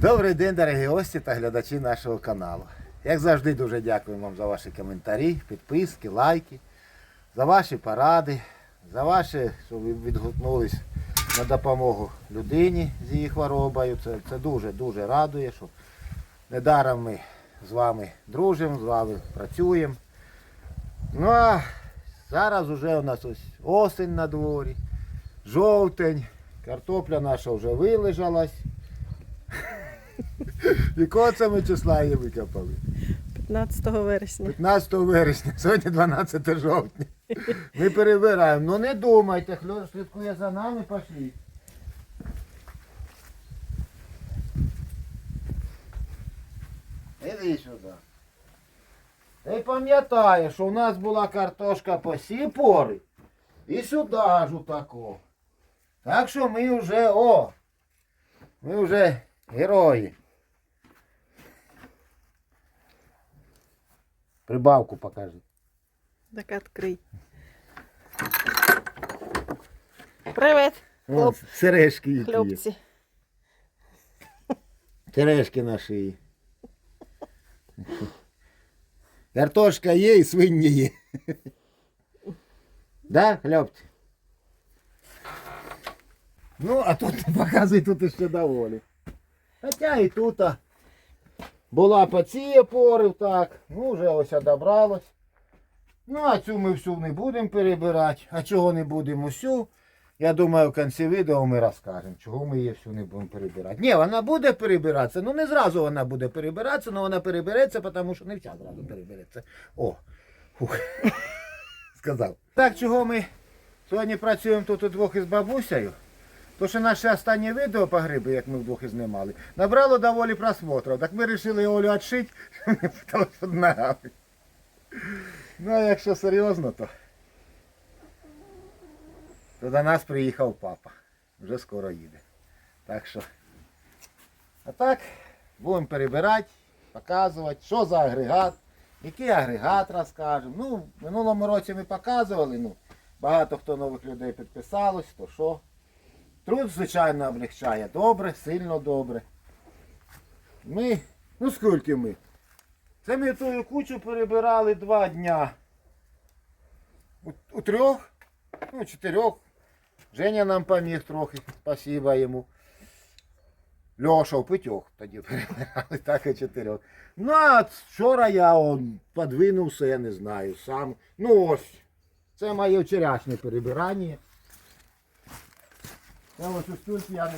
Добрий день, дорогі гості та глядачі нашого каналу. Як завжди, дуже дякую вам за ваші коментарі, підписки, лайки, за ваші поради, за ваші, що ви відгукнулись на допомогу людині з її хворобою. Це, це дуже-дуже радує, що недаром ми з вами дружимо, з вами працюємо. Ну а зараз вже у нас ось осень на дворі, жовтень, картопля наша вже вилежалась. Якого це ми числа її викопали? 15 вересня. 15 вересня, сьогодні 12 жовтня. Ми перебираємо. Ну не думайте, хто слідкує за нами, пошли. Іди сюди. Ти пам'ятаєш, що у нас була картошка по сі пори і сюди ж отако. Так що ми вже, о, ми вже герої. Прибавку покажи. Так відкрий. Привіт, Вон, Хлоп. сережки які є. хлопці. Сережки на шиї. Картошка є і свині є. Да, хлопці? Ну, а тут показуй, тут ще доволі. Хоча і тут а, Була по цій порив, так. Ну, вже ось добралось. Ну, а цю ми всю не будемо перебирати. А чого не будемо всю? Я думаю, в кінці відео ми розкажемо, чого ми її всю не будемо перебирати. Ні, вона буде перебиратися, ну не зразу вона буде перебиратися, але вона перебереться, тому що не вся зразу перебереться. О, фух. сказав. Так, чого ми сьогодні працюємо тут удвох із бабусею? То що наше останнє відео по гриби, як ми вдвох і знімали, набрало доволі просмотрів. Так ми вирішили Олю відшити, путалась під ногами. Ну, а якщо серйозно, то то до нас приїхав папа. Вже скоро їде. Так що. А так, будемо перебирати, показувати, що за агрегат, який агрегат розкажемо. Ну, в минулому році ми показували, ну, багато хто нових людей підписалось, то що. Труд, звичайно, облегчає. Добре, сильно добре. Ми, ну скільки ми? Це ми ту кучу перебирали два дня. У, у трьох, ну, чотирьох. Женя нам поміг трохи, спасибо йому. Льоша в п'ятьох тоді перебирали, так і чотирьох. Ну, а вчора я он, подвинувся, я не знаю, сам. Ну ось, це моє вчорашнє перебирання. Це ось ось тут я.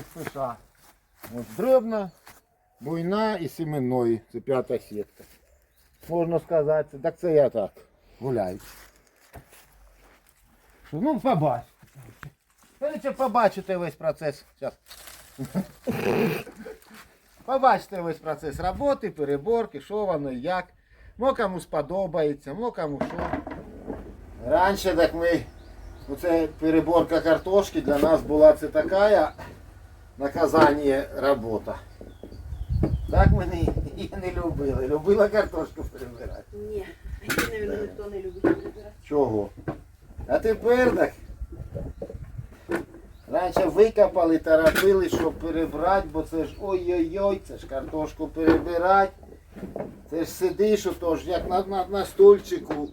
Ось дрібна, буйна і семенної. Це п'ята сітка. Можна сказати. Так це я так гуляю. Ну, побач. Короче, побачите весь процес. Сейчас. Побачите весь процес роботи, переборки, що воно, як. Мо кому сподобається, мо кому що. Раніше так ми, оце переборка картошки для нас була це така наказання робота. Так ми її не любили. Любила картошку перебирати. Ні, її, мабуть, ніхто не любить перебирати. Чого? А тепер так. Раніше викопали та робили, щоб перебрати, бо це ж ой-ой-ой, це ж картошку перебирати. Це ж сидиш, ото ж як на, на, на стульчику.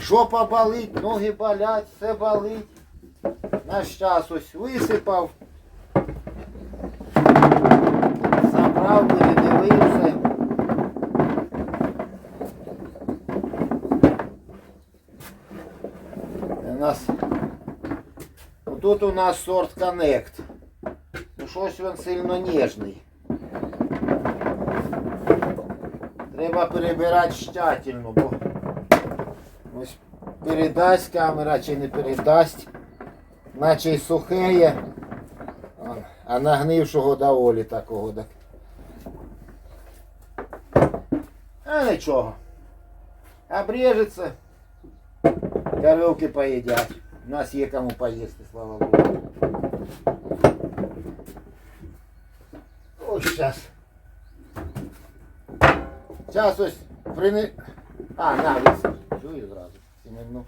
Жопа болить, ноги болять, все болить. Наш час ось висипав. Забрав, передивився. У нас тут у нас сорт Connect. Ну щось він сильно ніжний. Треба перебирати щательно, передасть камера чи не передасть. Наче й сухе є. А- нагнившого доволі такого. Так. А нічого. Обрежеться. Коровки поїдять. У нас є кому поїсти, слава Богу. Ось зараз. Зараз ось прини... А, на. Чую зразу. Ну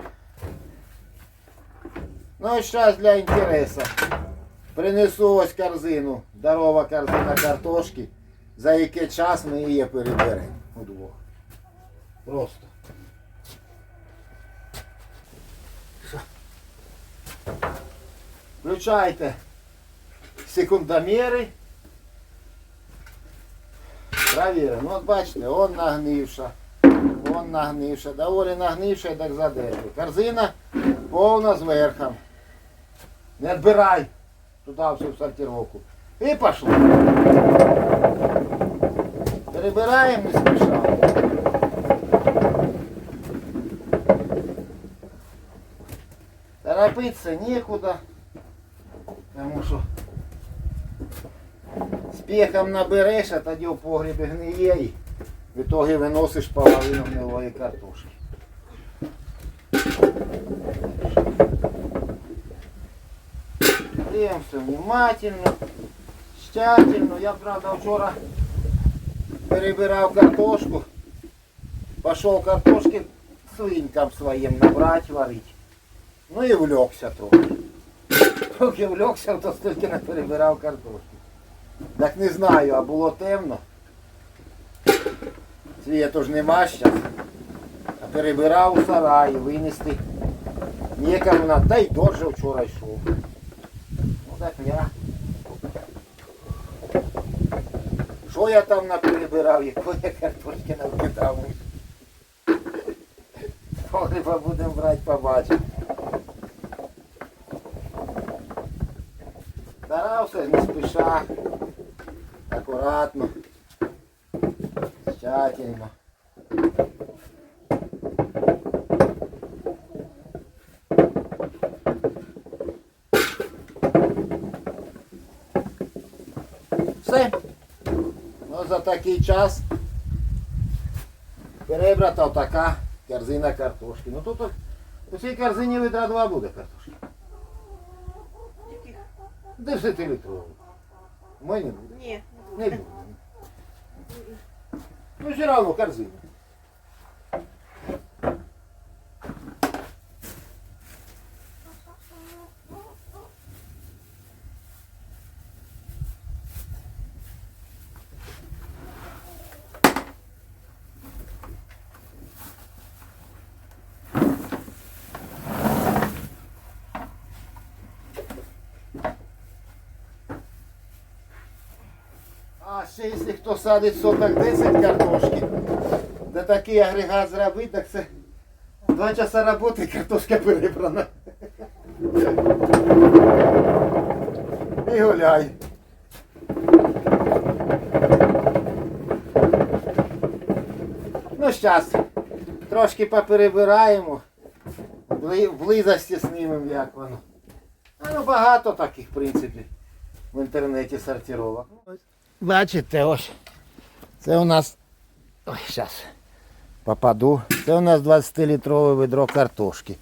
ось зараз для інтересу. Принесу ось корзину. Здорова корзина картошки. за який час ми її переберемо удвох. Просто. Включайте секундомери. Провіримо. Ну от бачите, он нагнивша. Он нагнивша. Доволі нагнивша і так задержує. Корзина повна з верхом. Не відбирай туди всю сортировку. І пошло. Перебираємо не спіша. Торопиться некуда. Тому що спехом набереш, а тоді в погрібі гниє і в итоге виносиш половину гнилої картошки. Дивимося внимательно, тщательно. Я, правда, вчора перебирав картошку. Пошел картошки свинькам своим набрать, варить. Ну и влегся трохи. Трохи влегся, то стільки не перебирав картошки. Так не знаю, а було темно. Світу ж нема щас. А перебирав у сараї, винести. Нікому на та й дощ же вчора йшов. Ну так я. Що я там наперебирав, якої я картошки навкидав. Погреба будемо брати, побачимо. Старався не спіша, акуратно, тщательно. Все. Ну, за такий час перебрата така корзина картошки. Ну тут у цій корзині літра два буде картошки. Яких? 10 літрових. У мене буде. Ні. Не буде. Ну все равно корзина. А ще якщо хто садить соток 10 картошки, де такий агрегат зробити, так це два часа роботи картошка перебрана. І гуляй. Ну зараз трошки поперебираємо, в близості знімемо, як воно. А ну багато таких, в принципі, в інтернеті сортировок. Бачите, ось. Це у нас. Ой, зараз попаду. Це у нас 20-літрове ведро картошки.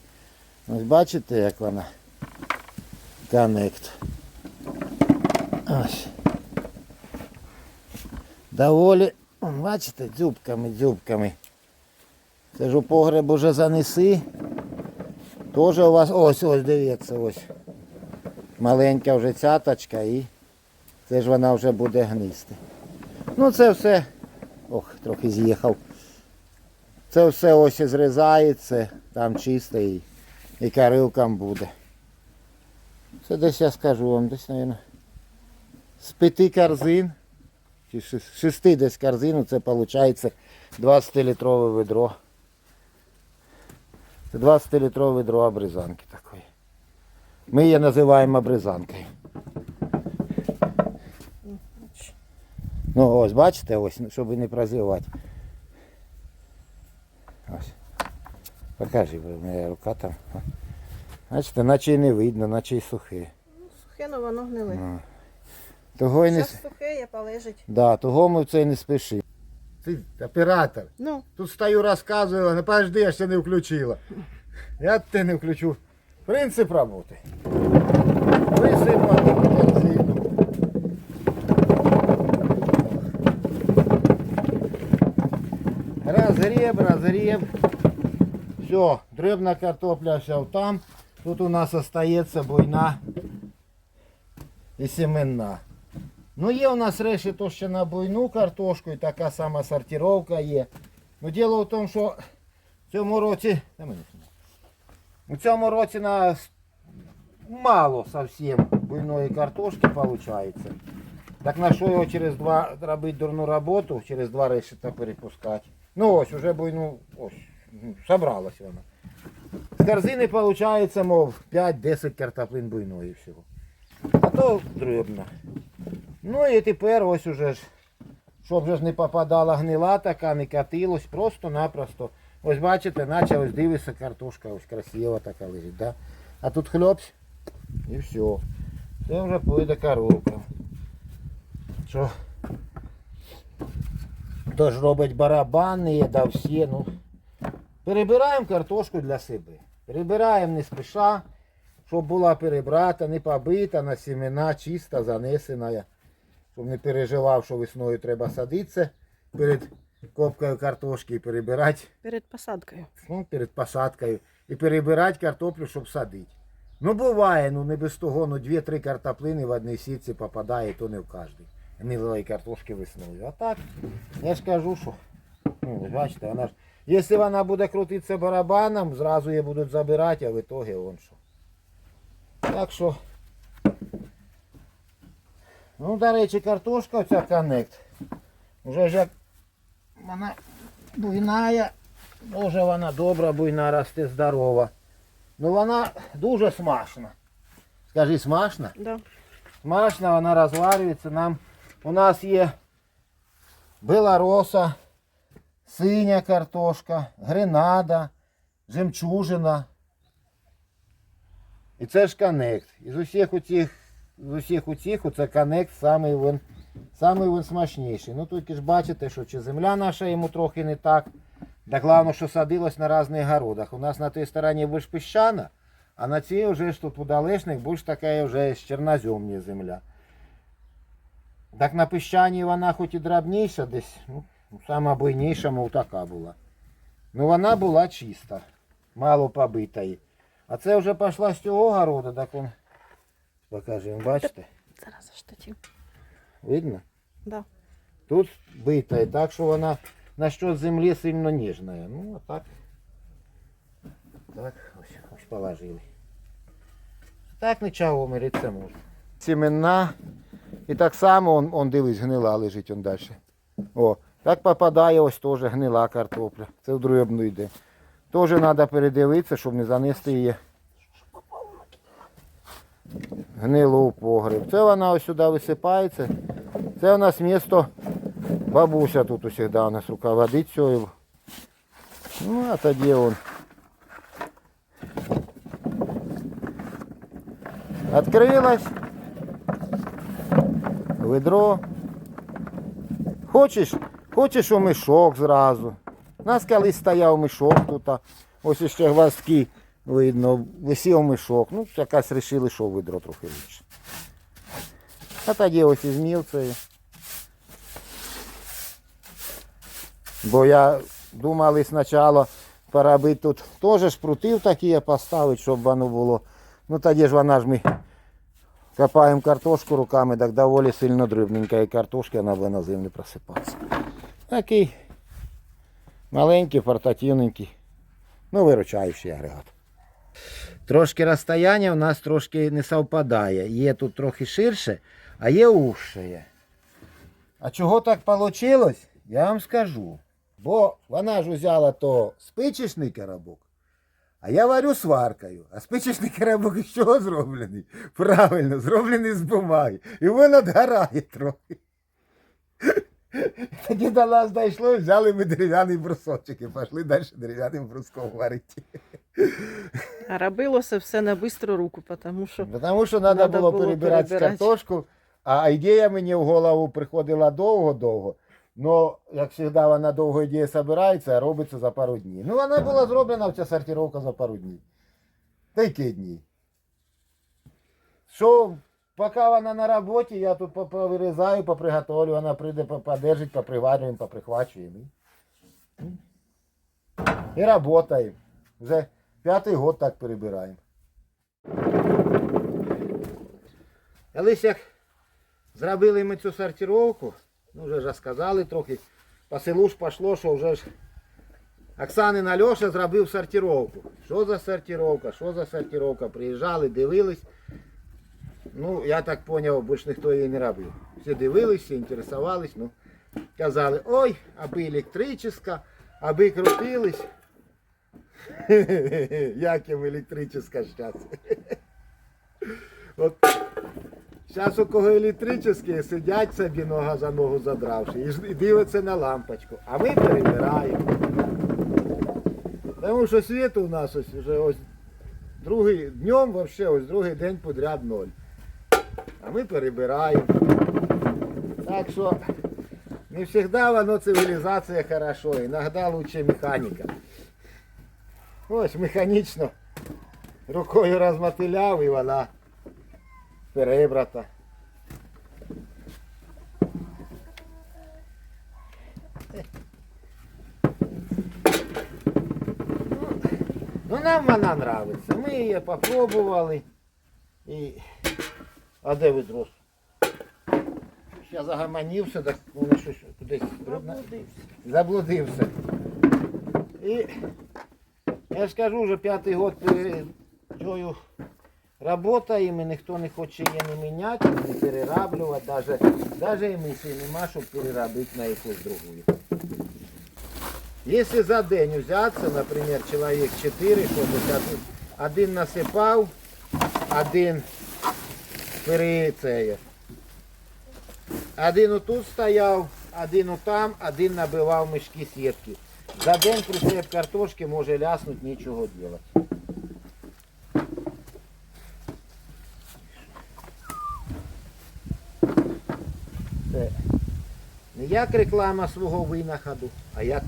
Ось бачите, як вона. Коннект. Ось. Доволі. Бачите, дзюбками, дзюбками. Це ж у погреб уже занеси. Тоже у вас. Ось, ось, дивіться, ось. Маленька вже цяточка і. Це ж вона вже буде гнисти. Ну це все. Ох, трохи з'їхав. Це все ось і зрізається, там чисте і, і карилкам буде. Це десь я скажу вам, десь, мабуть, з п'яти корзин, чи шести десь корзин, це виходить 20-літрове ведро. Це 20-літрове ведро обрізанки такої. Ми її називаємо обрізанкою. Ну ось, бачите, ось, ну, щоб не прозівати. Ось. Покажи, бо в мене рука там. Бачите, наче і не видно, наче й сухе. Сухе, но воно гниле. Ну. Того і не, Зараз сухе, я полежить. да, того ми в це не спішимо. Ти оператор. Ну, Тут стою розказую, не подожди, я ще не включила. Я те не включу. Принцип роботи. Разгреб, разгреб. Все, дрібна картопля вся там. Тут у нас остається буйна і семенна. Ну є у нас решето ще на буйну картошку і така сама сортировка є. Ну діло в тому, що в цьому році. У цьому році нас мало зовсім буйної картошки виходить. Так на що його через два робити дурну роботу, через два решета перепускати. Ну ось, уже буйну, ось, ну, собралась вона. З корзини виходить, мов 5-10 картоплин буйної всього. А то дрібно. Ну і тепер ось уже ж, щоб же ж не попадала гнила така, не катилось, просто-напросто. Ось бачите, наче ось дивиться картошка, ось красива така лежить, да? А тут хлопць і все. Це вже пойде коровка. Що? Тож робить барабани, да всі, ну. Перебираємо картошку для себе. Перебираємо не спіша, щоб була перебрата, не побита, на сімена, чиста, занесена. Щоб не переживав, що весною треба садитися перед копкою картошки і перебирати, Перед посадкою. ну, перед посадкою. І перебирати картоплю, щоб садити. Ну буває, ну не без того, ну дві-три картоплини в одній сітці попадає, то не в кожній. Мілої картошки весною. А так, я ж кажу, що. Ну, бачите, вона ж. Якщо вона буде крутитися барабаном, зразу її будуть забирати, а в итоге он що. Так що. Ну, до речі, картошка оця коннект. Уже ж як вона буйная, дуже вона добра, буйна, росте здорова. Ну вона дуже смачна. Скажи, смачна? Да. Смачно вона розварюється. Нам у нас є белороса, синя картошка, гренада, жемчужина. І це ж коннект. Із усіх утіх, з усіх утіх, це коннект самий він, самий він смачніший. Ну тільки ж бачите, що чи земля наша йому трохи не так. Да головне, що садилось на різних городах. У нас на тій стороні більш піщана, а на цій вже ж тут у далечних більш така вже з земля. Так на піщаній вона хоч і дрібніша десь, ну, сама буйніша, мов така була. Ну вона була чиста, мало побитої. А це вже пішла з цього городу, так он. Покажемо, бачите? Зараз за штатів. Видно? Да. Тут бита, так що вона на що землі сильно ніжна. Ну, а так. Так, ось, ось положили. Так нічого миритися можна. Сімена. І так само он, он дивись, гнила лежить он далі. О, так попадає ось теж гнила картопля. Це в дрібну йде. Теж треба передивитися, щоб не занести її. Гнилу у погреб. Це вона ось сюди висипається. Це у нас місто бабуся тут усегда у нас руководить цього. Ну, а тоді он. Открилась. Ведро. Хочеш, хочеш у мішок зразу. Нас колись стояв мішок тут. Ось ще гвоздки видно. Висів мішок. Ну, якась вирішили, що ведро трохи лучше. А тоді ось із мілцею. Бо я думали спочатку поробити тут теж шпрутів такі поставити, щоб воно було. Ну тоді ж вона ж ми копаємо картошку руками, так доволі сильно дрібненька і картошка вона буде на землі просипатися. Такий маленький, портативненький, ну виручаючий агрегат. Трошки розстояння у нас трошки не совпадає. Є тут трохи ширше, а є ужче. А чого так вийшло, я вам скажу. Бо вона ж взяла то спичечний коробок, а я варю сваркою. А спичечний коробок із чого зроблений? Правильно, зроблений з бумаги. І він відгорає трохи. Тоді до нас дійшло, взяли ми дерев'яний брусочок і пішли далі дерев'яним бруском варити. А робилося все на бистру руку, тому що Тому що треба було було перебирати перебирати. картошку, а ідея мені в голову приходила довго-довго. Ну, як завжди, вона довго ідея збирається, а робиться за пару днів. Ну, вона була зроблена ця сортировка за пару днів. Такі дні. Що, поки вона на роботі, я тут повирізаю, поприготовлю, вона прийде, подержить, поприварюємо, поприхвачуємо. І, працюємо. Вже п'ятий год так перебираємо. Колись як зробили ми цю сортировку, ну вже ж розказали трохи. По селу ж пішло, що вже ж Оксанин Альоша зробив сортировку. Що за сортировка, що за сортировка? Приїжджали, дивились. Ну, я так зрозумів, більш ніхто її не робив. Всі дивились, всі інтересувались, ну, казали, ой, аби електрична, аби крутились. Як їм електрична зараз. От зараз у кого електричні сидять собі нога за ногу задравши і дивляться на лампочку. А ми перебираємо. Тому що світу у нас ось вже ось другий днем вообще ось другий день подряд ноль. А ми перебираємо. Так що не завжди воно цивілізація хорошо, іноді лучше механіка. Ось механічно рукою розмотиляв і вона перебрата. Ну нам вона нравиться. Ми її попробували. І... А де ви дрос? Я загаманівся, так воно щось кудись дрібне. Заблудився. І я ж кажу, вже п'ятий год перед Работаємо, і ніхто не хоче її не міняти, не перераблювати, даже, даже емісії нема, щоб переробити на якусь другу. Якщо за день взятися, наприклад, чоловік 4, щоб один насипав, один перецеє. Один отут стояв, один отам, один набивав мішки сітки. За день прицеп картошки може ляснути, нічого робити. Це не як реклама свого винаходу, а як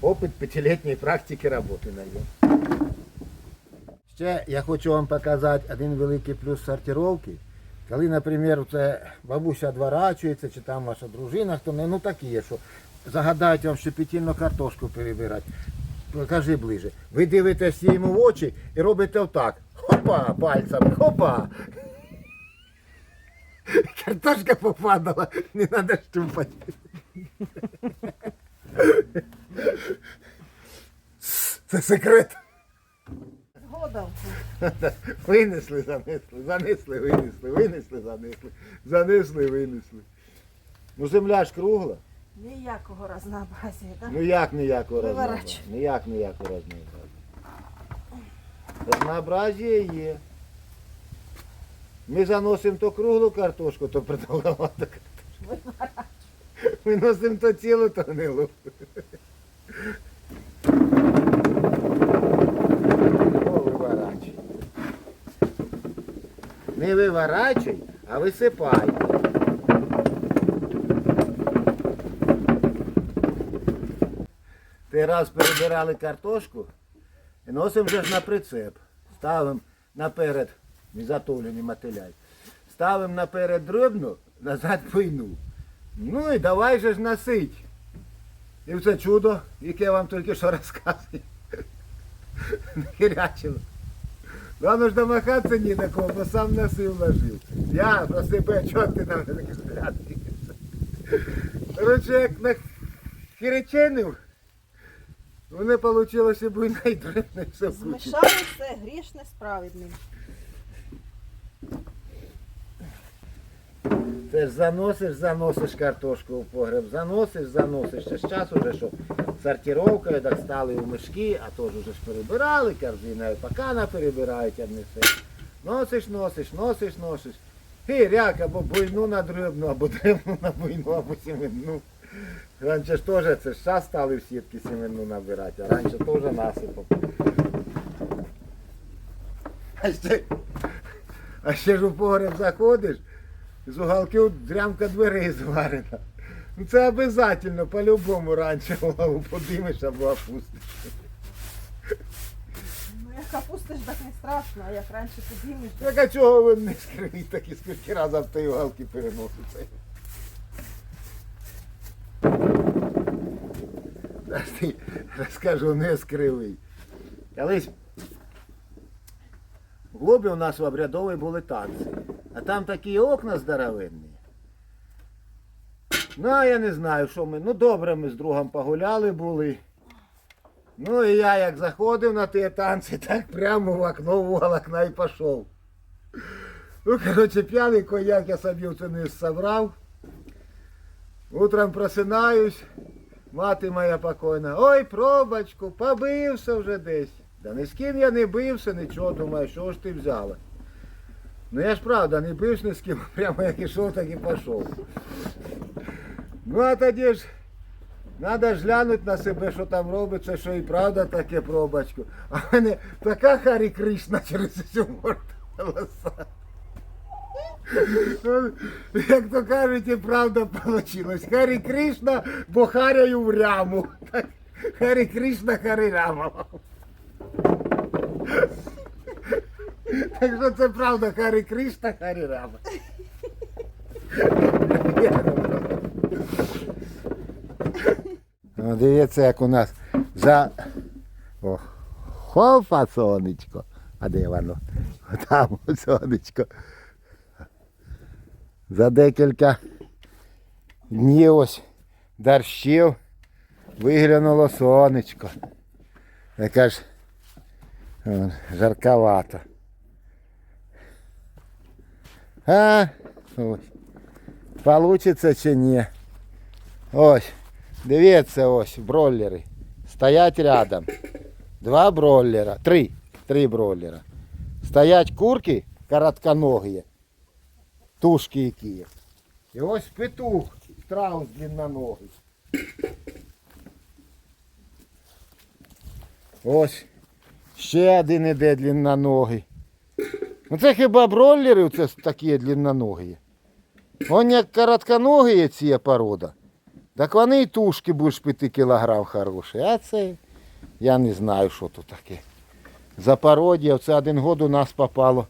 опит п'ятилітньої практики роботи на ньому. Ще я хочу вам показати один великий плюс сортировки. Коли, наприклад, це бабуся дворачується, чи там ваша дружина, хто не, ну такі є, що загадають вам щепетільну картошку перебирати. Покажи ближе. Ви дивитесь йому в очі і робите отак. Хопа, пальцями, хопа. Картошка попадала, не треба щупати. Це секрет. Винесли, занесли, занесли, винесли, винесли, занесли, занесли, винесли. Ну земля ж кругла. Ніякого разнообразия, да? Ну як ніякого разнообразия? Ніяк ніякого разнообразия. Разнообразие є. Ми заносимо то круглу картошку, то продовгувату картошку. Виносимо то цілу, то гнилу. Не виворачуй, а висипай. Ти раз перебирали картошку і носимо вже ж на прицеп. Ставимо наперед, не затулені мотиляй. Ставимо наперед дрібну, назад пийну. Ну і давай же ж носить. І все чудо, яке я вам тільки що розказую. Хірячило. Главное ж домахатися ні на кого, бо сам носив ложив. Я про чого ти на мене так глядиш? Короче, як нахіреченив, Вони вийшло, що буй найдрібне все. Змішали все грішне з праведним. Це ж заносиш, заносиш картошку в погреб, заносиш, заносиш. Ще ж час уже, що сортировкою так стали у мішки, а то ж уже ж перебирали, корзиною пакана перебирають, а не все. Носиш, носиш, носиш, носиш. І ряк або буйну на дрібну, або дрібну на буйну, або сіменну. Раніше ж теж це ж час стали в сітки сіменну набирати, а раніше теж насипав. А ще, а ще ж у погреб заходиш, з уголків дрямка дверей зварена. Ну це обов'язково, по-любому раніше голову подимеш або опустиш. Ну як опустиш, так не страшно, а як раніше підіймеш, Так а чого ви не скривіть такі скільки разів в той уголки переноситься? Завжди розкажу, не скривий. Колись в у нас в обрядовій були танці. А там такі окна здоровенні. Ну, а я не знаю, що ми. Ну добре, ми з другом погуляли були. Ну і я як заходив на ті танці, так прямо в окно в угол окна і пішов. Ну, коротше, п'яний коньяк я собі в низ собрав. Утром просинаюсь, мати моя покойна. Ой, пробочку, побився вже десь. Да ні з ким я не бився, нічого, думаю, що ж ти взяла. Ну я ж правда не бився ні з ким, прямо як ішов, так і пішов. Ну а тоді ж треба ж глянути на себе, що там робиться, що і правда таке пробочку. А в мене така Харі Кришна через морду волоса. Ну, Як то кажуть, і правда вийшло. Харі Кришна, бо харяю в ряму. Харі Кришна, Харі Рама. Так що це правда, Харі Кришна, Харі Рама. Ну, дивіться, як у нас за. О, хопа, сонечко. А де воно? Там сонечко. За декілька днів ось дощів виглянуло сонечко. Яка ж жарковато. А, ось. Получиться чи ні? Ось. Дивіться ось, бройлери. Стоять рядом. Два бройлера. Три. Три бройлера. Стоять курки коротконогі. Тушки які. І ось петух, страус длинноногий. Ось. Ще один іде длинноногий. Ну це хіба бройлери це такі длинноногі? Вони як коротконогі ці порода. Так вони і тушки будеш 5 кілограм хороші. А це я не знаю, що тут таке. Запородія, це один год у нас попало.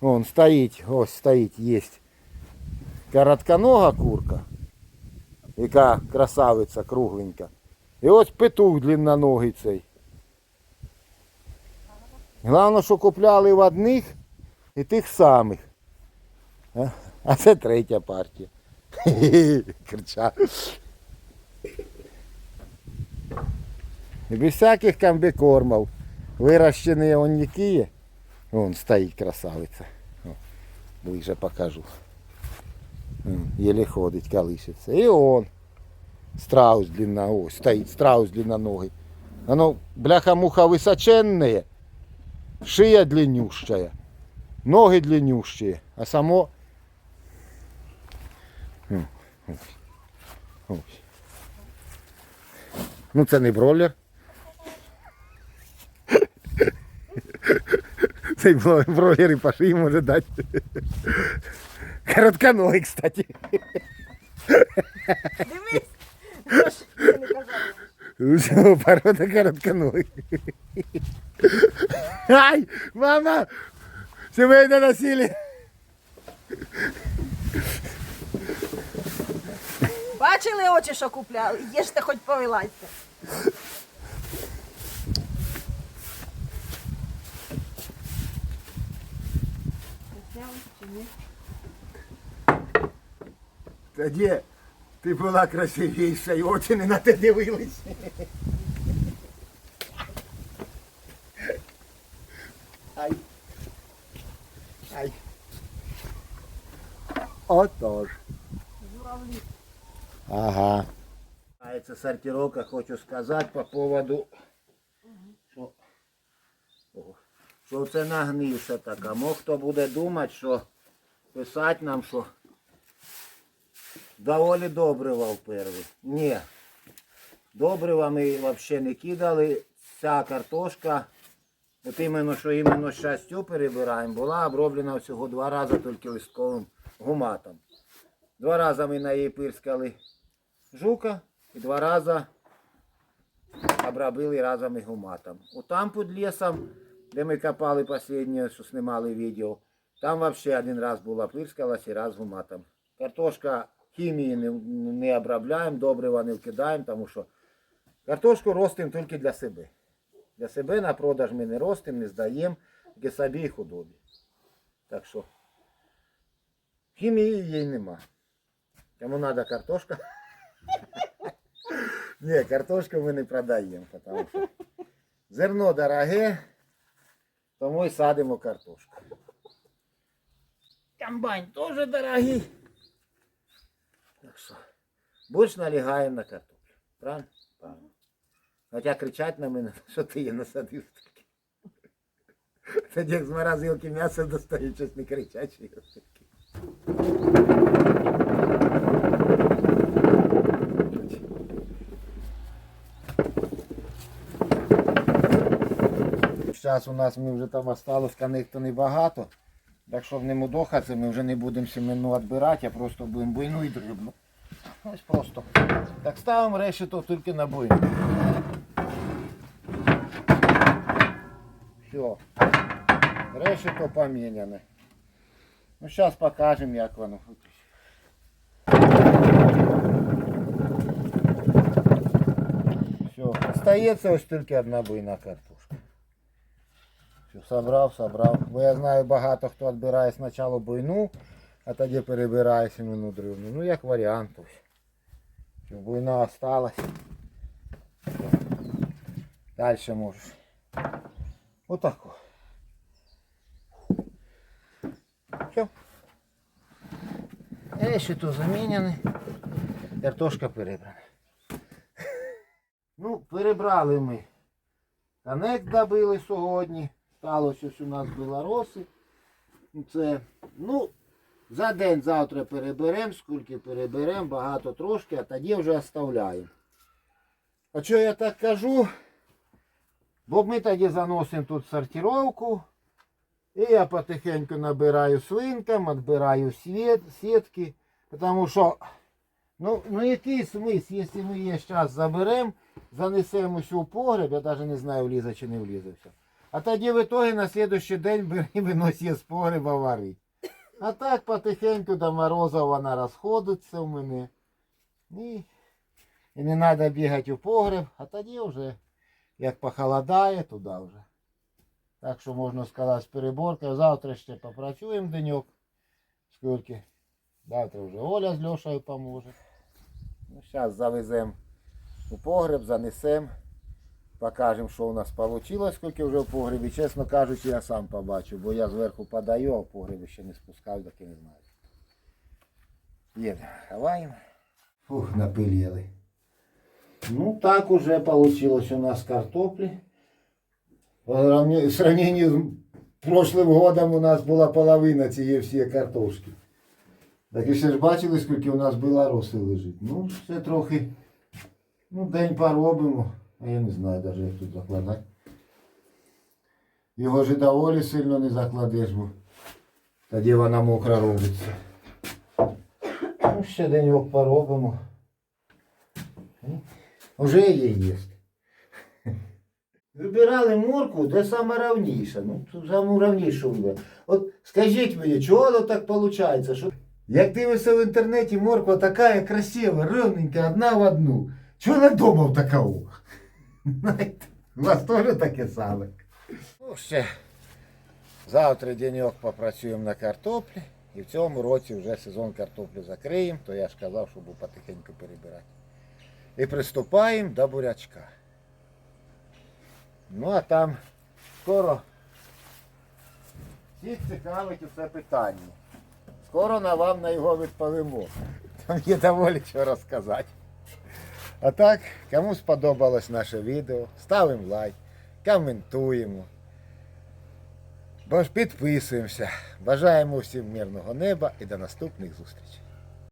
Вон стоїть, ось стоїть, є. Коротконога курка. Яка красавиця кругленька. І ось петух длинноногий цей. Головне, що купляли в одних і тих самих. А- це третя партія. Крича. І без всяких комбікормів. Вирощені оньяки є. Вон стоїть красавиця. О, ближе покажу. М, Єле ходить, колишиться. І он. Страус длинногой. Стоїть страус длинноногий. Оно, бляха-муха высоченные. Шия длиннющая. Ноги длиннющие. А само... Ось. Ось. Ну це не бролер. Цей бро- бройлер і по шиї може дати. Коротконогий, кстати. Дивись! Порода коротконогий. Ай, мама! Сімейне насилие. Бачили очі, що купляли? Їжте хоч повилазьте. Тоді ти була красивіша і очі не на те дивились. Ай. Отож. Ага. А це сортировка, хочу сказати по поводу, що, що це нагнився така. Мог хто буде думати, що писати нам, що доволі добрива вперли. Ні. Добрива ми взагалі не кидали. Ця картошка, от іменно, що іменно щастю перебираємо, була оброблена всього два рази тільки листковим гуматом. Два рази ми на її пирскали жука і два рази обробили разом і гуматом. У там під лісом, де ми копали останнє, що знімали відео, там взагалі один раз була пирскалась і раз гуматом. Картошка хімії не, не обробляємо, добрива не вкидаємо, тому що картошку ростимо тільки для себе. Для себе на продаж ми не ростимо, не здаємо, тільки собі і худобі. Так що хімії їй нема. Кому треба картошка, Ні, картошку ми не продаємо, тому що зерно дороге, тому й садимо картошку. Комбайн теж дорогий. Так що, більш налігаємо на картоплю. Правильно. Хоча кричать на мене, що ти її насадив таке. Тоді як з морозилки м'ясо достають, щось не кричать. що таке. Зараз у нас ми вже там осталось конекту небагато. Так щоб не мудохатися, ми вже не будемо семену відбирати, а просто будемо буйну і дрібну. Ось просто. Так ставимо решето тільки на буйну. Все. Решето поміняне. Ну зараз покажемо, як воно. Все. Остається ось тільки одна буйна картошка. Все, собрав, собрав. Бо я знаю багато хто відбирає спочатку буйну, а тоді перебирає семену древну. Ну як варіант ось. Буйна осталась. Далі можеш. Отако. Все. Решето заміняне. Картошка перебрана. Ну, перебрали ми. Конект добили сьогодні. Сталося ось у нас білороси. Це, ну, за день завтра переберемо, скільки переберемо, багато трошки, а тоді вже оставляємо. А що я так кажу? Бо ми тоді заносимо тут сортировку. І я потихеньку набираю свинкам, відбираю світ, сітки. Тому що, ну, ну який смисл, якщо ми її зараз заберемо, занесемо в погреб, я навіть не знаю, влізе чи не влізе все. А тоді в итоге на следующий день бери і з погреба варить. А так потихеньку до мороза вона розходиться в мене. І, і не треба бігати у погреб, а тоді вже, як похолодає, туди вже. Так що можна сказати з переборкою. Завтра ще попрацюємо денек. Скільки. Завтра вже Оля з Льошею поможе. Ну, зараз завеземо у погреб, занесемо. Покажемо, що у нас вийшло, скільки вже в погребі. Чесно кажучи, я сам побачу, бо я зверху подаю, а в погребі ще не спускав, так і не знаю. Їдемо, ховаємо. Фух, напиліли. Ну так уже вийшло у нас картоплі. В сравнении з прошлым годом у нас була половина цієї всієї картошки. Так і ще ж бачили, скільки у нас білороси лежить. Ну, ще трохи. Ну, день поробимо. А я не знаю навіть, як тут закладати. Його ж доволі сильно не закладеш, бо тоді вона мокра робиться. Ну, ще деньок поробимо. Уже її їсть. Вибирали морку, де саме равніше. Ну, ту саму равнішу вибрали. От скажіть мені, чого воно так виходить? Що... Як дивишся в інтернеті, морква така красива, ровненька, одна в одну. Чого не думав такого? Знаєте, у вас теж таке саме. Ну, ще завтра денек попрацюємо на картоплі. І в цьому році вже сезон картоплі закриємо, то я ж казав, що буду потихеньку перебирати. І приступаємо до бурячка. Ну а там скоро всіх цікавить це питання. Скоро на вам на його відповімо. Там є доволі що розказати. А так, кому сподобалось наше відео, ставимо лайк, коментуємо. Підписуємося. Бажаємо всім мирного неба і до наступних зустрічей.